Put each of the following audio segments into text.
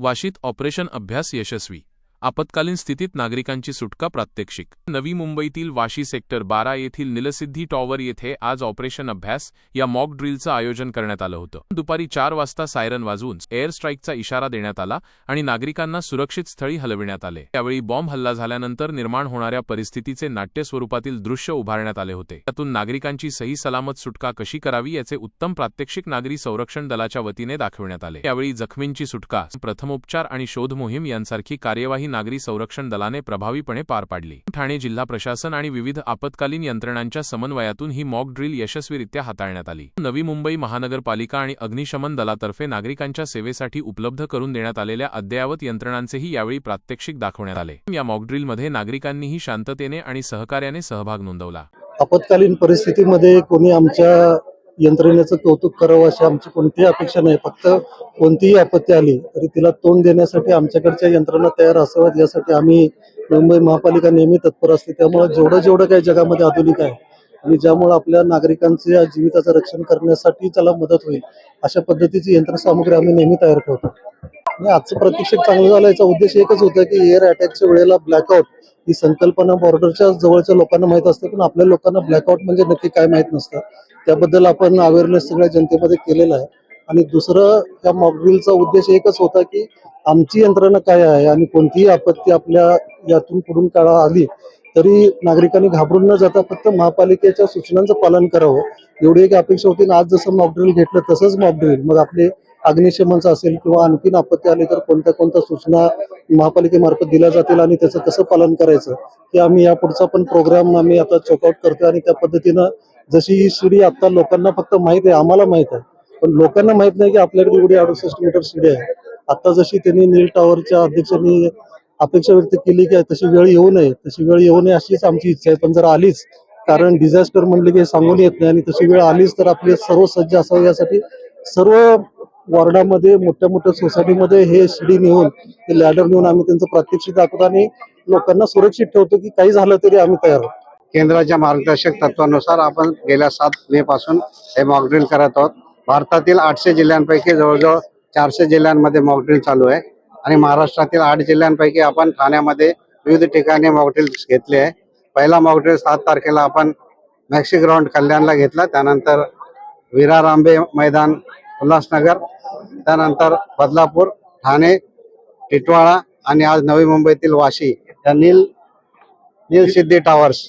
वाशीत operation अभ्यास यशस्वी. आपत्कालीन स्थितीत नागरिकांची सुटका प्रात्यक्षिक. नवी मुंबईतील वाशी सेक्टर बारा येथील निलसिद्धी टॉवर येथे आज ऑपरेशन अभ्यास या मॉक ड्रिलचं आयोजन करण्यात आलं होतं. दुपारी चार वाजता सायरन वाजवून एअर स्ट्राईकचा इशारा देण्यात आला आणि नागरिकांना सुरक्षित स्थळी हलविण्यात आले. त्यावेळी बॉम्ब हल्ला झाल्यानंतर निर्माण होणाऱ्या परिस्थितीचे नाट्य स्वरूपातील दृश्य उभारण्यात आले होते. त्यातून नागरिकांची सही सलामत सुटका कशी करावी याचे उत्तम प्रात्यक्षिक नागरी संरक्षण दलाच्या वतीने दाखविण्यात आले. यावेळी जखमींची सुटका प्रथमोपचार आणि शोध मोहीम यांसारखी कार्यवाही नागरी संरक्षण दलाने प्रभावीपणे पार पाडली. ठाणे जिल्हा प्रशासन आणि विविध आपत्कालीन यंत्रणांच्या समन्वयातून ही मॉक ड्रिल यशस्वीरित्या हाताळण्यात आली. नवी मुंबई महानगरपालिका आणि अग्निशमन दलातर्फे नागरिकांच्या सेवेसाठी उपलब्ध करून देण्यात आलेल्या अद्ययावत यंत्रणांचेही यावेळी प्रात्यक्षिक दाखवण्यात आले. या मॉक ड्रिलमध्ये नागरिकांनीही शांततेने आणि सहकार्याने सहभाग नोंदवला. आपत्कालीन परिस्थितीमध्ये कोणी आमच्या यंत्रणेचं कौतुक करावं अशी आमची कोणतीही अपेक्षा नाही. फक्त कोणतीही आपत्ती आली तरी तिला तोंड देण्यासाठी आमच्याकडच्या यंत्रणा तयार असाव्यात यासाठी आम्ही मुंबई महापालिका नेहमी तत्पर असते. त्यामुळे जेवढं जेवढं काही जगामध्ये आधुनिक आहे आणि ज्यामुळे आपल्या नागरिकांच्या जीविताचं रक्षण करण्यासाठी त्याला मदत होईल अशा पद्धतीची यंत्रसामुग्री आम्ही नेहमी तयार ठेवतो. आणि आजचं प्रत्यक्षात चांगलं झालं याचा उद्देश एकच होता की एअर अटॅकच्या वेळेला ब्लॅकआउट ही संकल्पना बॉर्डरच्या जवळच्या लोकांना माहीत असते पण आपल्या लोकांना ब्लॅकआउट म्हणजे नक्की काय माहीत नसतं. त्याबद्दल आपण अवेअरनेस सगळ्या जनतेमध्ये केलेला आहे. आणि दुसरं या मॉकड्रिलचा उद्देश एकच होता की आमची यंत्रणा काय आहे आणि कोणतीही आपत्ती आपल्या यातून पुढून काळा आली तरी नागरिकांनी घाबरून न जाता फक्त महापालिकेच्या सूचनांचं पालन करावं. एवढी एक अपेक्षा होती आणि आज जसं मॉकड्रिल घेतलं तसंच मॉकड्रिल मग आपले अग्निशमनचं असेल किंवा आणखीन आपत्ती आली तर कोणत्या कोणत्या सूचना महापालिकेमार्फत दिल्या जातील आणि त्याचं कसं पालन करायचं हे आम्ही या पुढचा पण प्रोग्राम आम्ही आता चेकआउट करतोय आणि त्या पद्धतीनं जशी ही शिडी आता लोकांना फक्त माहीत आहे आम्हाला माहीत आहे. पण लोकांना माहीत नाही की आपल्याकडे एवढी अडुसष्ट मीटर शिडी आहे. आता जशी त्यांनी नील टॉवरच्या अध्यक्षांनी अपेक्षा व्यक्त केली की तशी वेळ येऊ नये तशी वेळ येऊ नये अशीच आमची इच्छा आहे. पण जर आलीच कारण डिझास्टर म्हणले की सांगून येत नाही आणि तशी वेळ आलीच तर आपले सर्व सज्ज असावे यासाठी सर्व वॉर्डामध्ये मोठ्या मोठ्या सोसायटीमध्ये हे शिडी नेऊन हे लॅडर नेऊन आम्ही त्यांचं प्रात्यक्षिक दाखवतो आणि लोकांना सुरक्षित ठेवतो की काही झालं तरी आम्ही तयार आहोत. केंद्राच्या मार्गदर्शक तत्वानुसार आपण गेल्या सात मे पासून हे मॉकड्रिल करत आहोत. भारतातील आठशे जिल्ह्यांपैकी जवळजवळ चारशे जिल्ह्यांमध्ये मॉकड्रिल चालू आहे. आणि महाराष्ट्रातील आठ जिल्ह्यांपैकी आपण ठाण्यामध्ये विविध ठिकाणी मॉकड्रिल घेतले आहे. पहिला मॉकड्रिल सात तारखेला आपण मॅक्सी ग्राउंड कल्याणला घेतला. त्यानंतर विरार आंबे मैदान उल्हासनगर त्यानंतर बदलापूर ठाणे टिटवाळा आणि आज नवी मुंबईतील वाशी या नील नील सिद्धी टॉवर्स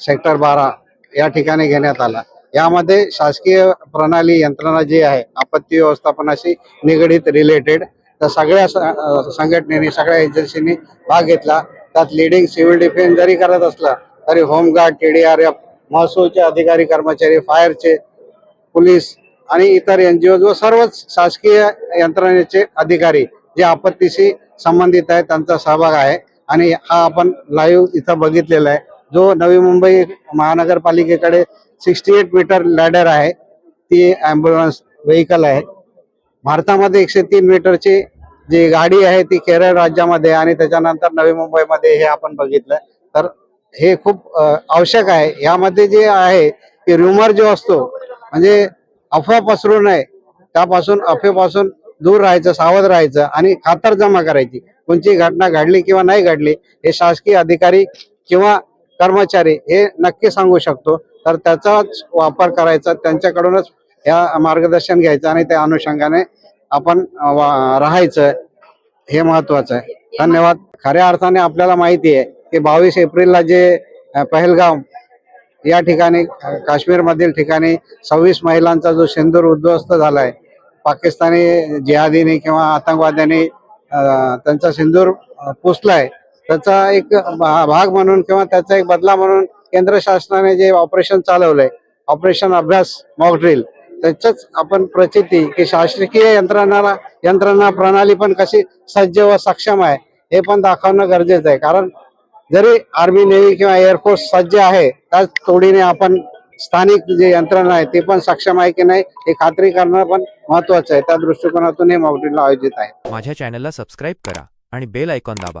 सेक्टर बारा या ठिकाणी घेण्यात आला. यामध्ये शासकीय प्रणाली यंत्रणा जी आहे आपत्ती व्यवस्थापनाशी निगडीत रिलेटेड तर सगळ्या संघटनेने सगळ्या एजन्सीनी भाग घेतला. त्यात लिडिंग सिव्हिल डिफेन्स जरी करत असला तरी होमगार्ड टीडीआरएफ महसूलचे अधिकारी कर्मचारी फायरचे पोलीस आणि इतर एनजीओ व सर्वच शासकीय यंत्रणेचे अधिकारी जे आपत्तीशी संबंधित आहेत त्यांचा सहभाग आहे. आणि हा आपण लाईव्ह इथं बघितलेला आहे. जो नवी मुंबई महानगरपालिकेकडे सिक्स्टी एट मीटर लॅडर आहे ती ॲम्ब्युलन्स व्हेकल आहे. भारतामध्ये एकशे तीन मीटरची जी गाडी आहे ती केरळ राज्यामध्ये आणि त्याच्यानंतर नवी मुंबईमध्ये हे आपण बघितलं. तर हे खूप आवश्यक आहे. यामध्ये जे आहे की रुमर जो असतो म्हणजे अफवा पसरू नये. त्यापासून अफवेपासून दूर राहायचं सावध राहायचं आणि खातर जमा करायची. कोणची घटना घडली किंवा नाही घडली हे शासकीय अधिकारी किंवा कर्मचारी हे नक्की सांगू शकतो. तर त्याचाच वापर करायचा त्यांच्याकडूनच या मार्गदर्शन घ्यायचं आणि त्या अनुषंगाने आपण राहायचं. हे महत्वाचं आहे. धन्यवाद. खऱ्या अर्थाने आपल्याला माहिती आहे की बावीस एप्रिलला जे पहलगाम या ठिकाणी काश्मीरमधील ठिकाणी सव्वीस महिलांचा जो सिंदूर उद्ध्वस्त झालाय पाकिस्तानी जिहादीने किंवा आतंकवाद्यांनी त्यांचा सिंदूर पुसलाय. त्याचा एक भाग म्हणून किंवा त्याचा एक बदला म्हणून केंद्र शासनाने जे ऑपरेशन चालवलंय ऑपरेशन अभ्यास मॉक ड्रिल त्याच आपण प्रचिती की शासकीय यंत्रणाला यंत्रणा प्रणाली पण कशी सज्ज व सक्षम आहे हे पण दाखवणं गरजेचं आहे. कारण जरी आर्मी नेव्ही किंवा एअरफोर्स सज्ज आहे त्याच तोडीने आपण स्थानिक जे यंत्रणा आहे ते पण सक्षम आहे की नाही हे खात्री करणं पण महत्वाचं आहे. त्या दृष्टिकोनातून हे मॉकड्रिल आयोजित आहे. माझ्या चॅनलला सबस्क्राईब करा आणि बेल ऐकॉन दाबा.